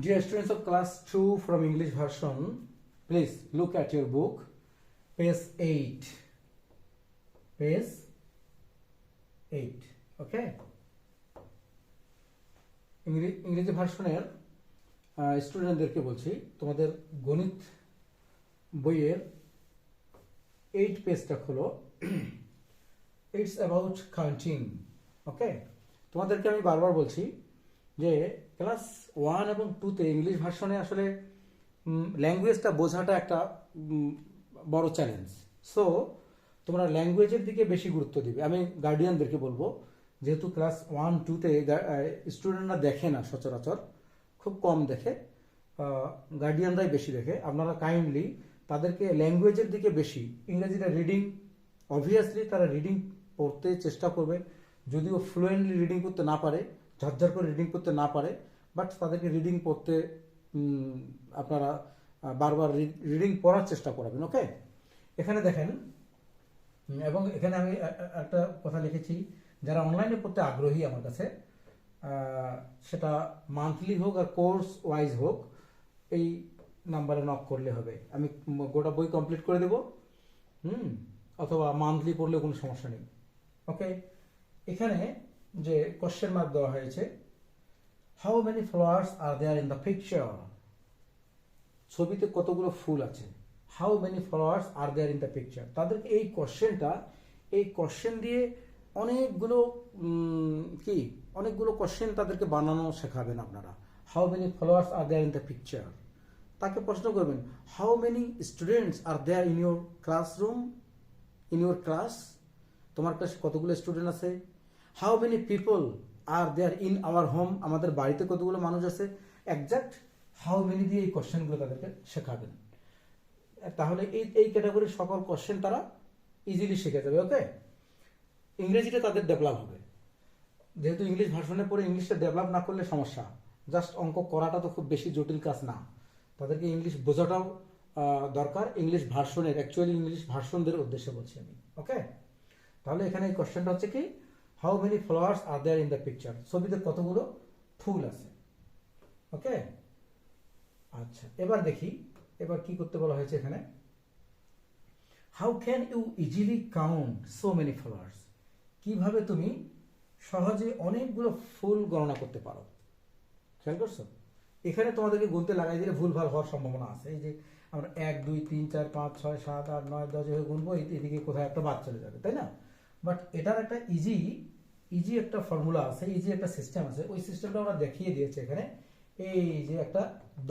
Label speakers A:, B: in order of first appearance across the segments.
A: Dear students of class 2 from English version, please look at your book, page 8. Page 8. Okay? English version here, student there bolchi, ভার্সনের স্টুডেন্টদেরকে boyer 8 page ta kholo. It's about counting. Okay? Counting okay তোমাদেরকে bar bar bolchi, যে class one এবং টুতে English ভার্সনে আসলে ল্যাঙ্গুয়েজটা বোঝাটা একটা বড় চ্যালেঞ্জ সো তোমরা ল্যাঙ্গুয়েজের দিকে বেশি গুরুত্ব দিবে আমি গার্ডিয়ানদেরকে বলবো যেহেতু ক্লাস ওয়ান টুতে স্টুডেন্টরা দেখে না সচরাচর খুব কম দেখে গার্ডিয়ানরাই বেশি দেখে আপনারা কাইন্ডলি তাদেরকে ল্যাঙ্গুয়েজের দিকে বেশি ইংরেজিটা রিডিং অবভিয়াসলি তারা রিডিং পড়তে চেষ্টা করবে যদিও ফ্লুয়েন্টলি রিডিং করতে না পারে ঝরঝর করে রিডিং করতে না পারে বাট তাদেরকে রিডিং পড়তে আপনারা বারবার রিডিং পড়ার চেষ্টা করাবেন ওকে এখানে দেখেন এবং এখানে আমি একটা কথা লিখেছি যারা অনলাইনে পড়তে আগ্রহী আমার কাছে সেটা মান্থলি হোক আর কোর্স ওয়াইজ হোক এই নাম্বারে নক করলে হবে আমি গোটা বই কমপ্লিট করে দেব হুম অথবা মান্থলি পড়লে কোনো সমস্যা নেই ওকে এখানে যে কোশ্চেন মার্ক দেওয়া হয়েছে how many flowers are there in the picture ছবিতে কতগুলো ফুল আছে how many followers are there in the picture তাদেরকে এই কোশ্চেনটা এই কোশ্চেন দিয়ে অনেকগুলো কি অনেকগুলো কোশ্চেন তাদেরকে বানানো শেখাবেন আপনারা how many followers are there in the picture তাকে প্রশ্ন করবেন how many students are there in your classroom in your class তোমার কাছে কতগুলো স্টুডেন্ট আছে how many people are there in our home আমাদের বাড়িতে কতগুলো মানুষ আছে একজাক্ট হাউ মেনি দিয়ে এই কোশ্চেনগুলো তাদেরকে শেখাবেন তাহলে এই এই ক্যাটাগরির সকল কোশ্চেন তারা ইজিলি শিখে যাবে ওকে ইংরেজিটা তাদের ডেভেলপ হবে যেহেতু ইংলিশ ভার্সনের পরে ইংলিশটা ডেভেলপ না করলে সমস্যা জাস্ট অঙ্ক করাটা তো খুব বেশি জটিল কাজ না তাদেরকে ইংলিশ বোঝাটাও দরকার ইংলিশ ভার্সনের অ্যাকচুয়ালি ইংলিশ ভার্সনদের উদ্দেশ্যে বলছি আমি ওকে তাহলে এখানে এই কোশ্চেনটা হচ্ছে কি how many flowers are there in the picture ছবিতে কতগুলো ফুল আছে ওকে আচ্ছা এবার দেখি এবার কি করতে বলা হয়েছে এখানে how can you easily count so many flowers কিভাবে তুমি সহজে অনেকগুলো ফুল গণনা করতে পারো খেয়াল করছো এখানে তোমাদেরকে গুনতে লাগাই দিলে ভুলভাল হওয়ার সম্ভাবনা আছে এই যে আমরা এক দুই তিন চার পাঁচ ছয় সাত আট নয় দশ হয়ে গুনবো এদিকে কোথায় একটা বাদ চলে যাবে তাই না বাট এটার একটা ইজি ইজি একটা ফর্মুলা আছে ইজি একটা সিস্টেম আছে ওই সিস্টেমটা আমরা দেখিয়ে দিয়েছে এখানে এই যে একটা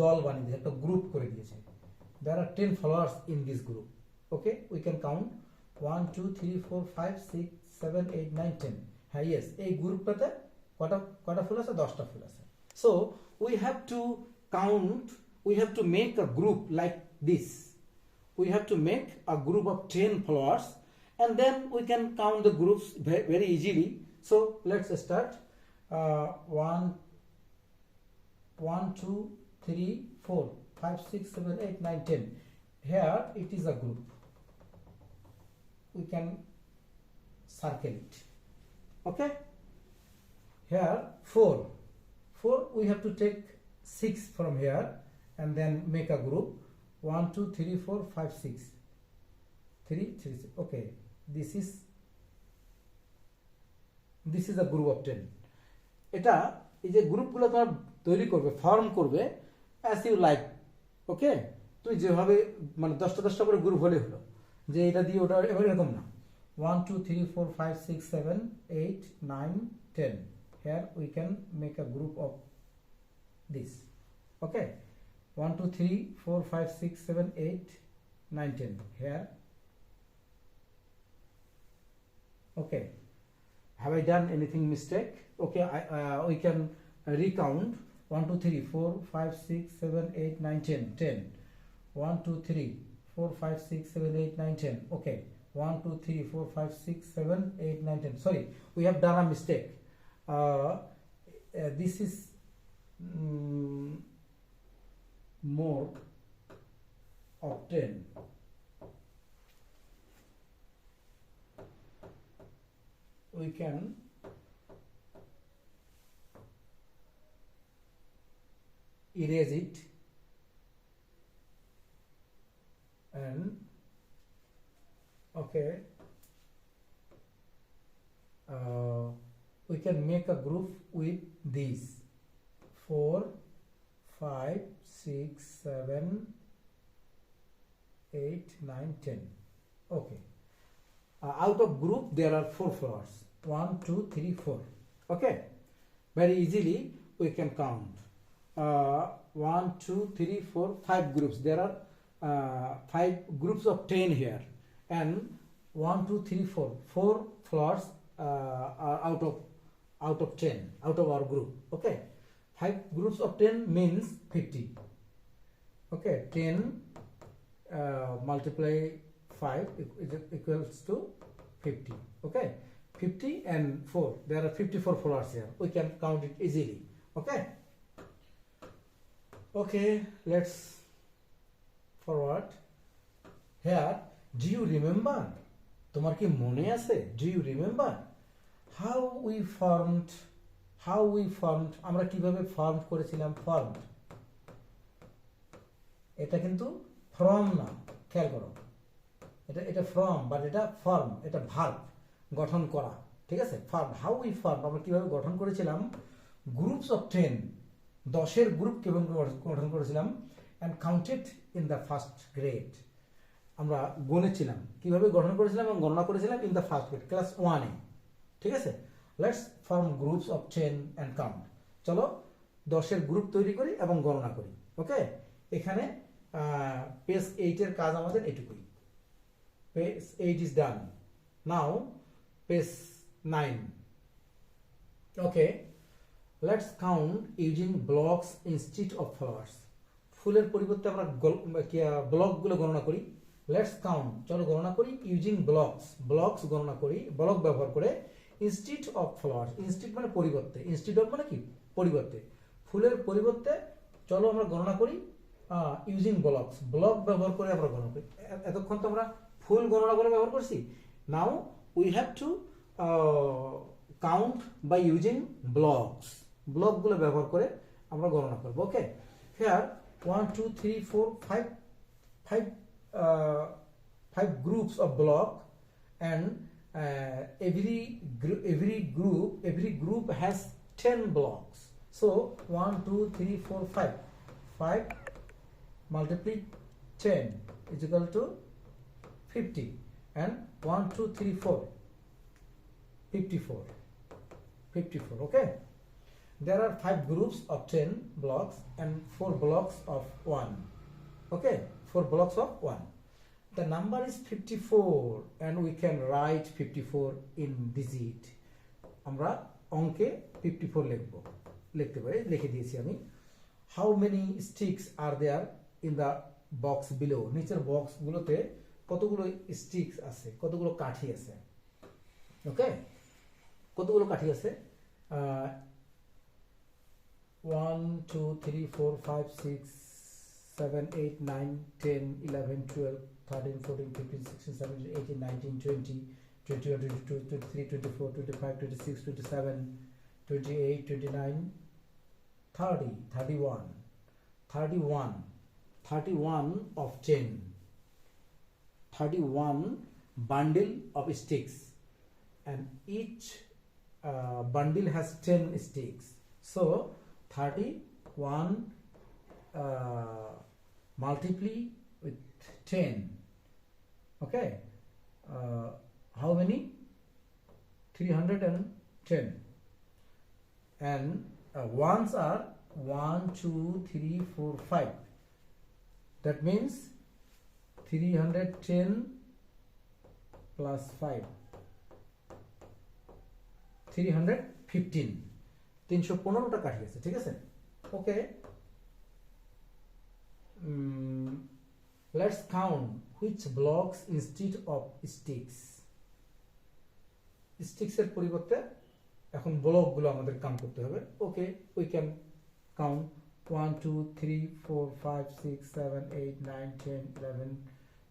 A: দল বানিয়ে দিয়েছে একটা গ্রুপ করে দিয়েছে there are ten followers in this group okay we can count one two three four five six seven eight nine ten হ্যাঁ ইয়েস এই গ্রুপটাতে কটা কটা ফুল আছে দশটা ফুল আছে so we have to count we have to make a group like this we have to make a group of ten followers and then we can count the groups very easily. So let's start. Uh, 1, 1, 2, 3, 4, 5, 6, 7, 8, 9, 10. Here it is a group. We can circle it. Okay? Here 4. 4 we have to take 6 from here and then make a group. 1, 2, 3, 4, 5, 6. 3, 3, 6. Okay. This is this is the group of ten এটা এই যে গ্রুপগুলো তোমার তৈরি করবে form করবে as you like okay তুমি যেভাবে মানে দশটা দশটা করে গ্রুপ হলে হলো যে এটা দিয়ে ওটা এবার এরকম না one two three four five six seven eight nine ten here we can make a group of this okay one two three four five six seven eight nine ten here okay have i done anything mistake okay I, uh, we can recount 1 2 3 4 5 6 7 8 9 10 10 1 2 3 4 5 6 7 8 9 10 okay 1 2 3 4 5 6 7 8 9 10 sorry we have done a mistake uh, uh, this is um, more of 10 we can erase it and okay uh, we can make a group with these 4 5 6 7 8 9 10 okay uh, out of group there are four flowers one two three four okay very easily we can count uh, one two three four five groups there are uh, five groups of 10 here and one two three four four flowers uh, are out of out of 10 out of our group okay five groups of 10 means 50 okay 10 uh, multiply 5 equals to 50 okay 50 and 4 there are 54 followers here we can count it easily okay okay let's forward here do you remember তোমার কি মনে আছে do you remember how we formed how we formed আমরা কিভাবে form করেছিলাম formed এটা কিন্তু form না খেয়াল করো এটা এটা ফর্ম বাট এটা ফর্ম এটা ভার্ব গঠন করা ঠিক আছে ফার্ম হাউ উই ফার্ম আমরা কিভাবে গঠন করেছিলাম গ্রুপস অফ টেন দশের গ্রুপ কিভাবে গঠন করেছিলাম and counted in the first grade আমরা গণেছিলাম কিভাবে গঠন করেছিলাম এবং গণনা করেছিলাম ইন দ্য ফার্স্ট গ্রেড ক্লাস ওয়ানে ঠিক আছে let's form groups of ten and count চলো দশের গ্রুপ তৈরি করি এবং গণনা করি ওকে এখানে পেজ এইটের কাজ আমাদের এটুকুই page 8 is done now page 9 okay let's count using blocks instead of flowers ফুলের পরিবর্তে আমরা ব্লকগুলো গণনা করি লেটস কাউন্ট চলো গণনা করি ইউজিং ব্লকস ব্লকস গণনা করি ব্লক ব্যবহার করে ইনস্টিট অফ ফ্লাওয়ার্স ইনস্টিট মানে পরিবর্তে ইনস্টিট অফ মানে কি পরিবর্তে ফুলের পরিবর্তে চলো আমরা গণনা করি ইউজিং ব্লকস ব্লক ব্যবহার করে আমরা গণনা করি এতক্ষণ তো আমরা ফুল গণনা করে ব্যবহার করছি now we have to count by using blocks ব্লকগুলো ব্যবহার করে আমরা গণনা করবো okay here one two three four five five five groups of block and every every group every group has ten blocks so one two three four five five multiply ten equal to 50 and 1 2 3 4 54 54 okay there are five groups of 10 blocks and four blocks of one okay four blocks of one the number is 54 and we can write 54 in digit amra onke 54 lekhbo lekhte pare lekhe diyechi ami how many sticks are there in the box below below box gulote কতগুলো sticks আছে কতগুলো কাঠি আছে ওকে কতগুলো কাঠি আছে one two three four five six seven eight nine ten eleven twelve thirteen fourteen fifteen sixteen seventeen eighteen nineteen twenty twenty one twenty two twenty three twenty four twenty five twenty six twenty seven twenty eight twenty nine thirty thirty one thirty one thirty one of ten 31 bundle of sticks and each uh, bundle has 10 sticks so 31 uh, multiply with 10 okay uh, how many 310 and uh, ones are 1 2 3 4 5 that means three hundred ten plus five কাটিয়েছে ঠিক আছে okay let's count which blocks instead of sticks স্টিক্সের পরিবর্তে এখন ব্লকগুলো আমাদের কাম করতে হবে okay we can count one two three four five six seven eight nine 10 11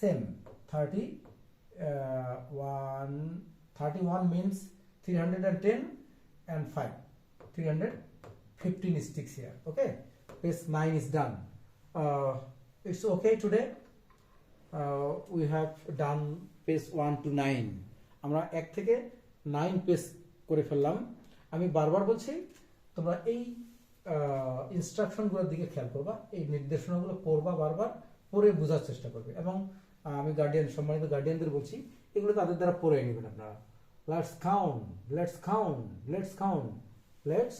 A: same thirty one thirty one means three hundred and ten and five three hundred fifteen sticks here okay page 9 is done uh, it's okay today uh, we have done page 1 to 9 আমরা এক থেকে 9 page করে ফেললাম আমি বারবার বলছি তোমরা এই ইনস্ট্রাকশনগুলোর uh, দিকে খেয়াল করবা এই নির্দেশনাগুলো পড়বা বারবার পরে বোঝার চেষ্টা করবেন এবং আমি গার্ডিয়ান সম্মানিত গার্ডিয়ানদের বলছি এগুলো তাদের দ্বারা পরে নেবেন আপনারা let's count let's count let's count let's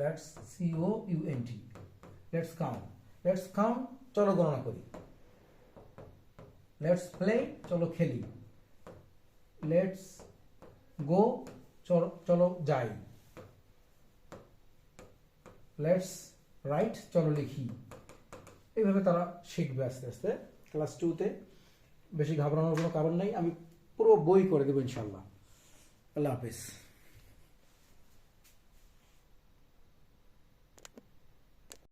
A: let's C O U N T let's count let's count চলো গণনা করি লেটস প্লে চলো খেলি লেটস গো চলো যাই লেটস রাইট চলো লিখি এইভাবে তারা শিখবে আস্তে আস্তে ক্লাস টুতে বেশি ঘাবড়ানোর কোনো কারণ নেই আমি পুরো বই করে দেবো ইনশাল্লাহ আল্লাহ হাফিজ